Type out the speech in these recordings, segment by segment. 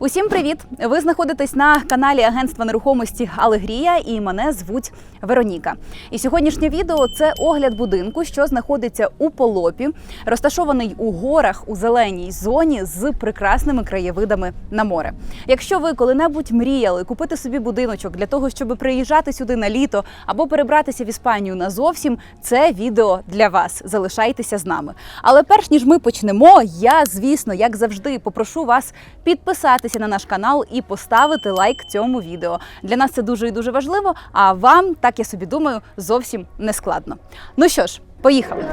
Усім привіт! Ви знаходитесь на каналі Агентства нерухомості Алегрія і мене звуть Вероніка. І сьогоднішнє відео це огляд будинку, що знаходиться у Полопі, розташований у горах у зеленій зоні з прекрасними краєвидами на море. Якщо ви коли-небудь мріяли купити собі будиночок для того, щоб приїжджати сюди на літо або перебратися в Іспанію назовсім, це відео для вас. Залишайтеся з нами. Але перш ніж ми почнемо, я звісно, як завжди, попрошу вас підписатися на наш канал і поставити лайк цьому відео. Для нас це дуже і дуже важливо. А вам, так я собі думаю, зовсім не складно. Ну що ж, поїхали.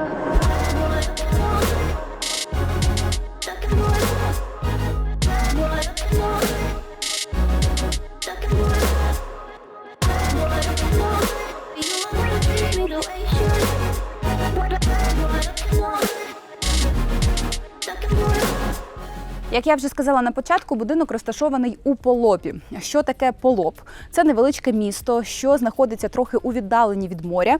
Як я вже сказала на початку, будинок розташований у Полопі. Що таке Полоп? Це невеличке місто, що знаходиться трохи у віддаленні від моря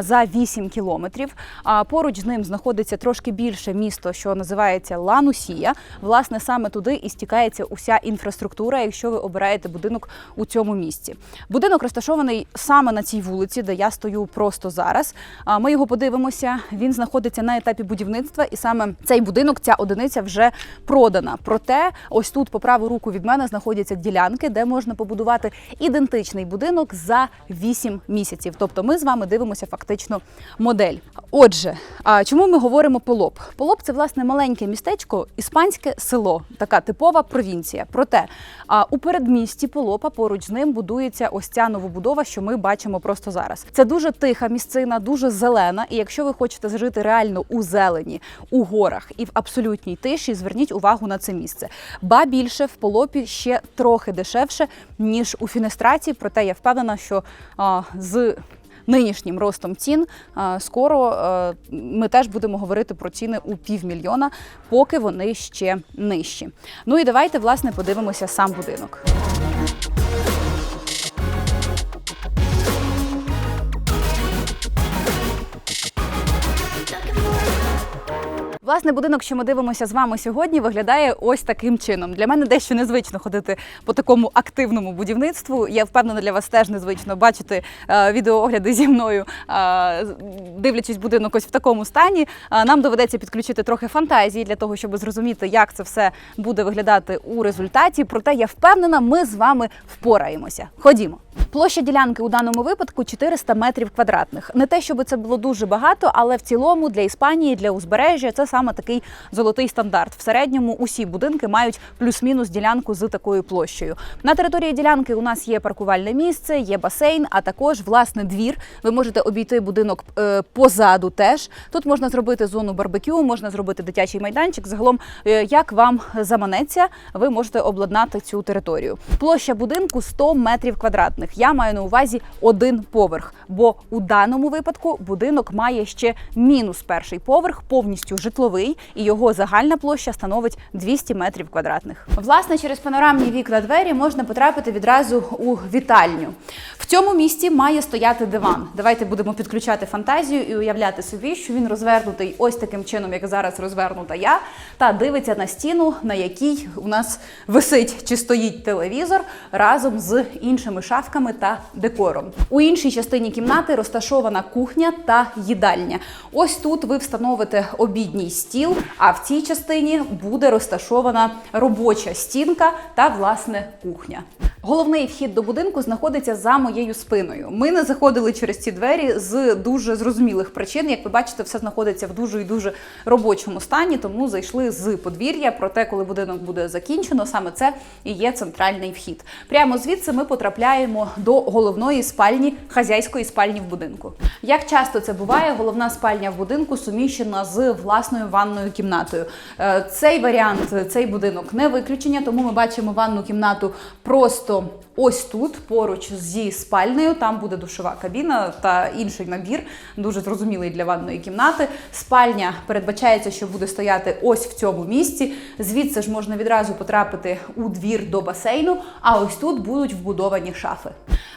за 8 кілометрів. А поруч з ним знаходиться трошки більше місто, що називається Ланусія. Власне, саме туди і стікається уся інфраструктура, якщо ви обираєте будинок у цьому місці. Будинок розташований саме на цій вулиці, де я стою просто зараз. Ми його подивимося. Він знаходиться на етапі будівництва, і саме цей будинок, ця одиниця вже продана. Проте, ось тут по праву руку від мене знаходяться ділянки, де можна побудувати ідентичний будинок за 8 місяців. Тобто, ми з вами дивимося фактично модель. Отже, чому ми говоримо Полоп? Полоп це власне маленьке містечко, іспанське село, така типова провінція. Проте у передмісті Полопа поруч з ним будується ось ця новобудова, що ми бачимо просто зараз. Це дуже тиха місцина, дуже зелена. І якщо ви хочете жити реально у зелені, у горах і в абсолютній тиші, зверніть увагу на це місце. Ба більше в полопі ще трохи дешевше ніж у Фінестраті, Проте я впевнена, що а, з Нинішнім ростом цін скоро ми теж будемо говорити про ціни у півмільйона, поки вони ще нижчі. Ну і давайте власне подивимося сам будинок. Власне, будинок, що ми дивимося з вами сьогодні, виглядає ось таким чином. Для мене дещо незвично ходити по такому активному будівництву. Я впевнена, для вас теж незвично бачити е, відеоогляди зі мною, е, дивлячись будинок ось в такому стані. Е, нам доведеться підключити трохи фантазії для того, щоб зрозуміти, як це все буде виглядати у результаті. Проте я впевнена, ми з вами впораємося. Ходімо. Площа ділянки у даному випадку 400 метрів квадратних. Не те, щоб це було дуже багато, але в цілому для Іспанії, для узбережжя це саме такий золотий стандарт. В середньому усі будинки мають плюс-мінус ділянку з такою площею. На території ділянки у нас є паркувальне місце, є басейн, а також власне двір. Ви можете обійти будинок е, позаду. Теж тут можна зробити зону барбекю, можна зробити дитячий майданчик. Загалом, е, як вам заманеться, ви можете обладнати цю територію. Площа будинку 100 метрів квадратних. Я маю на увазі один поверх, бо у даному випадку будинок має ще мінус перший поверх, повністю житловий, і його загальна площа становить 200 метрів квадратних. Власне, через панорамні вікна двері можна потрапити відразу у вітальню. В цьому місці має стояти диван. Давайте будемо підключати фантазію і уявляти собі, що він розвернутий ось таким чином, як зараз розвернута я, та дивиться на стіну, на якій у нас висить чи стоїть телевізор разом з іншими шафками та декором. У іншій частині кімнати розташована кухня та їдальня. Ось тут ви встановите обідній стіл, а в цій частині буде розташована робоча стінка та власне кухня. Головний вхід до будинку знаходиться за моєю спиною. Ми не заходили через ці двері з дуже зрозумілих причин. Як ви бачите, все знаходиться в дуже і дуже робочому стані, тому зайшли з подвір'я. Проте, коли будинок буде закінчено, саме це і є центральний вхід. Прямо звідси ми потрапляємо до головної спальні хазяйської спальні в будинку. Як часто це буває, головна спальня в будинку суміщена з власною ванною кімнатою. Е, Цей варіант, цей будинок не виключення, тому ми бачимо ванну кімнату просто ось тут, поруч зі спальнею. Там буде душова кабіна та інший набір, дуже зрозумілий для ванної кімнати. Спальня передбачається, що буде стояти ось в цьому місці. Звідси ж можна відразу потрапити у двір до басейну. А ось тут будуть вбудовані шафи.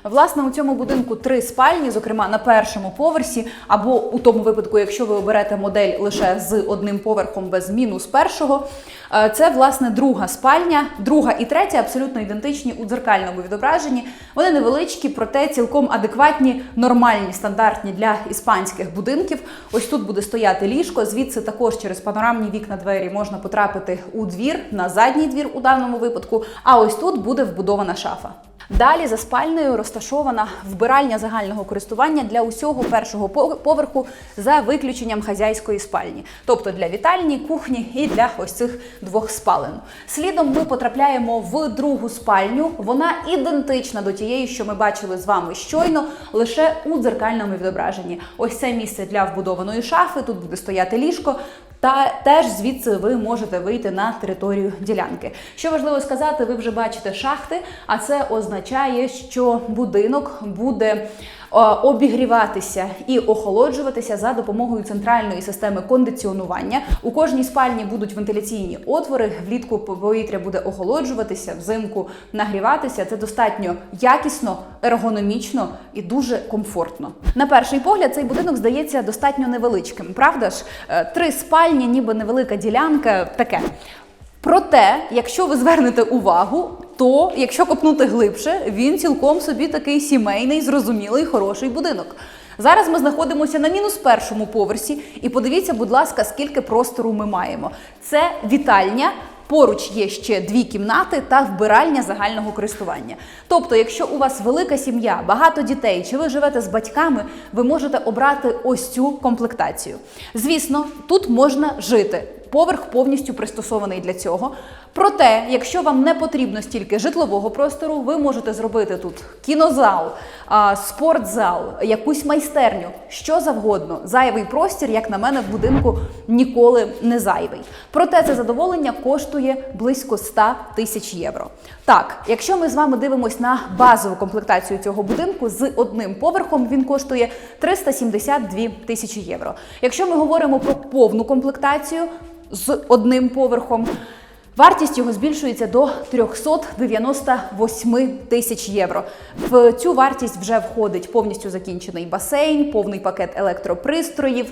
Власне, у цьому будинку три спальні, зокрема на першому поверсі, або у тому випадку, якщо ви оберете модель лише з одним поверхом без мінус першого. Е, Це власне друга спальня, друга і третя абсолютно ідентичні у дзеркальному відображенні. Вони невеличкі, проте цілком адекватні, нормальні, стандартні для іспанських будинків. Ось тут буде стояти ліжко. Звідси також через панорамні вікна двері можна потрапити у двір, на задній двір у даному випадку. А ось тут буде вбудована шафа. Далі за спальнею розташована вбиральня загального користування для усього першого поверху за виключенням хазяйської спальні, тобто для вітальні, кухні і для ось цих двох спален. Слідом ми потрапляємо в другу спальню. Вона ідентична до тієї, що ми бачили з вами щойно, лише у дзеркальному відображенні. Ось це місце для вбудованої шафи. Тут буде стояти ліжко. Та теж звідси ви можете вийти на територію ділянки. Що важливо сказати, ви вже бачите шахти, а це означає, що будинок буде обігріватися і охолоджуватися за допомогою центральної системи кондиціонування. У кожній спальні будуть вентиляційні отвори. Влітку повітря буде охолоджуватися, взимку нагріватися. Це достатньо якісно, ергономічно і дуже комфортно. На перший погляд, цей будинок здається достатньо невеличким. Правда ж, Е, три спальні, ніби невелика ділянка, таке. Проте, якщо ви звернете увагу, то якщо копнути глибше, він цілком собі такий сімейний, зрозумілий, хороший будинок. Зараз ми знаходимося на мінус першому поверсі, і подивіться, будь ласка, скільки простору ми маємо. Це вітальня. Поруч є ще дві кімнати та вбиральня загального користування. Тобто, якщо у вас велика сім'я, багато дітей, чи ви живете з батьками, ви можете обрати ось цю комплектацію. Звісно, тут можна жити. Поверх повністю пристосований для цього. Проте, якщо вам не потрібно стільки житлового простору, ви можете зробити тут кінозал, спортзал, якусь майстерню, що завгодно. Зайвий простір, як на мене, в будинку ніколи не зайвий. Проте це задоволення коштує близько 100 тисяч євро. Так, якщо ми з вами дивимося на базову комплектацію цього будинку з одним поверхом, він коштує 372 тисячі євро. Якщо ми говоримо про повну комплектацію з одним поверхом. Вартість його збільшується до 398 тисяч євро. В цю вартість вже входить повністю закінчений басейн, повний пакет електропристроїв,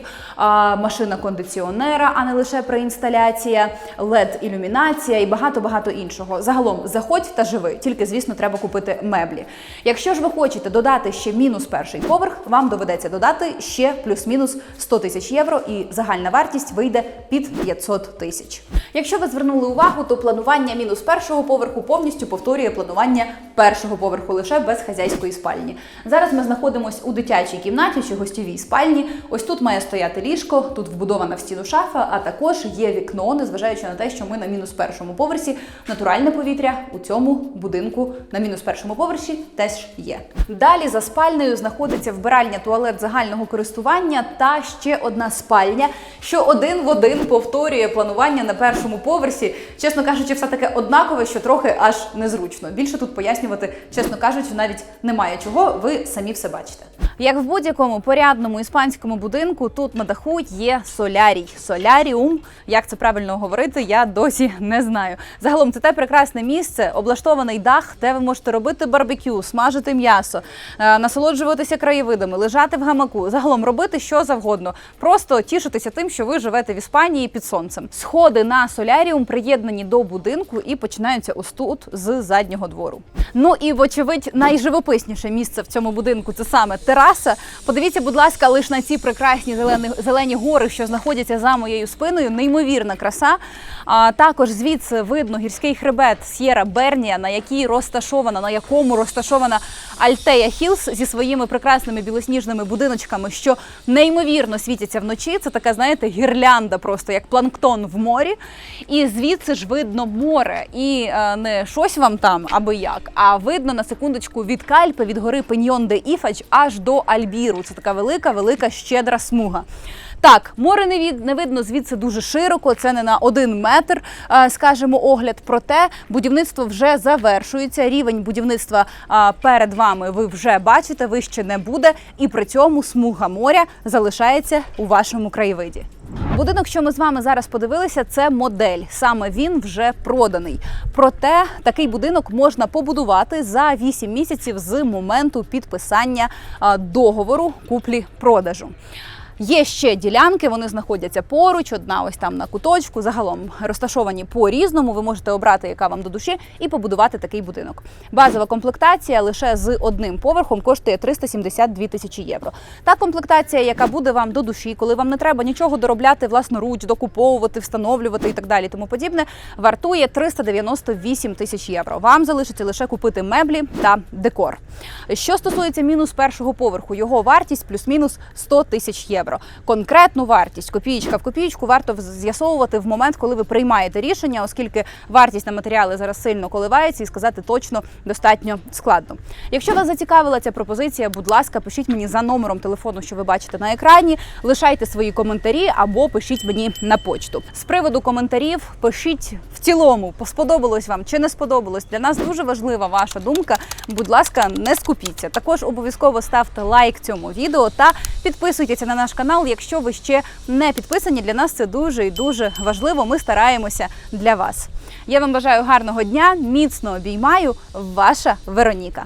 машина кондиціонера, а не лише преінсталяція, led ілюмінація і багато багато іншого. Загалом заходь та живи. Тільки звісно, треба купити меблі. Якщо ж ви хочете додати ще мінус перший поверх, вам доведеться додати ще плюс-мінус 100 тисяч євро, і загальна вартість вийде під 500 тисяч. Якщо ви звернули увагу, то планування мінус першого поверху повністю повторює планування першого поверху лише без хазяйської спальні. Зараз ми знаходимося у дитячій кімнаті чи гостьовій спальні. Ось тут має стояти ліжко, тут вбудована в стіну шафа, а також є вікно, незважаючи на те, що ми на мінус першому поверсі. Натуральне повітря у цьому будинку на мінус першому поверсі теж є. Далі за спальнею знаходиться вбиральня туалет загального користування та ще одна спальня, що один в один повторює планування на першому поверсі. Чесно кажучи, все таке однакове, що трохи аж незручно. Більше тут пояснювати, чесно кажучи, навіть немає чого. Ви самі все бачите. Як в будь-якому порядному іспанському будинку, тут на даху є солярій. Соляріум, як це правильно говорити, я досі не знаю. Загалом це те прекрасне місце, облаштований дах, де ви можете робити барбекю, смажити м'ясо, е, насолоджуватися краєвидами, лежати в гамаку. Загалом робити що завгодно. Просто тішитися тим, що ви живете в Іспанії під сонцем. Сходи на соляріум приєднані до будинку і починаються ось тут з заднього двору. Ну і вочевидь, найживописніше місце в цьому будинку це саме тераса. Подивіться, будь ласка, лише на ці прекрасні зелені, зелені гори, що знаходяться за моєю спиною. Неймовірна краса. А також звідси видно гірський хребет С'єра Бернія, на якій розташована, на якому розташована Альтея Хілс зі своїми прекрасними білосніжними будиночками, що неймовірно світяться вночі. Це така, знаєте, гірлянда, просто як планктон в морі. І звідси ж видно море. І е, не щось вам там, аби як, а видно на секундочку від Кальпи, від гори Пеньйон де Іфач аж до Альбіру. Це така велика, велика щедра смуга. Так, море не від не видно звідси дуже широко. Це не на один метр, е, скажімо, огляд. Проте будівництво вже завершується. Рівень будівництва е, перед вами ви вже бачите, вище не буде, і при цьому смуга моря залишається у вашому краєвиді. Будинок, що ми з вами зараз подивилися, це модель. Саме він вже проданий. Проте такий будинок можна побудувати за 8 місяців з моменту підписання договору куплі-продажу. Є ще ділянки, вони знаходяться поруч, одна ось там на куточку. Загалом розташовані по різному. Ви можете обрати, яка вам до душі, і побудувати такий будинок. Базова комплектація лише з одним поверхом коштує 372 тисячі євро. Та комплектація, яка буде вам до душі, коли вам не треба нічого доробляти власноруч, докуповувати, встановлювати і так далі, тому подібне, вартує 398 тисяч євро. Вам залишиться лише купити меблі та декор. Що стосується мінус першого поверху, його вартість плюс-мінус 100 тисяч євро. Конкретну вартість копієчка в копієчку варто з'ясовувати в момент, коли ви приймаєте рішення, оскільки вартість на матеріали зараз сильно коливається і сказати точно достатньо складно. Якщо вас зацікавила ця пропозиція, будь ласка, пишіть мені за номером телефону, що ви бачите на екрані. Лишайте свої коментарі або пишіть мені на почту. З приводу коментарів пишіть в цілому, сподобалось вам чи не сподобалось. Для нас дуже важлива ваша думка. Будь ласка, не скупіться. Також обов'язково ставте лайк цьому відео та підписуйтеся на наш канал, якщо ви ще не підписані. Для нас це дуже і дуже важливо. Ми стараємося для вас. Я вам бажаю гарного дня, міцно обіймаю. Ваша Вероніка.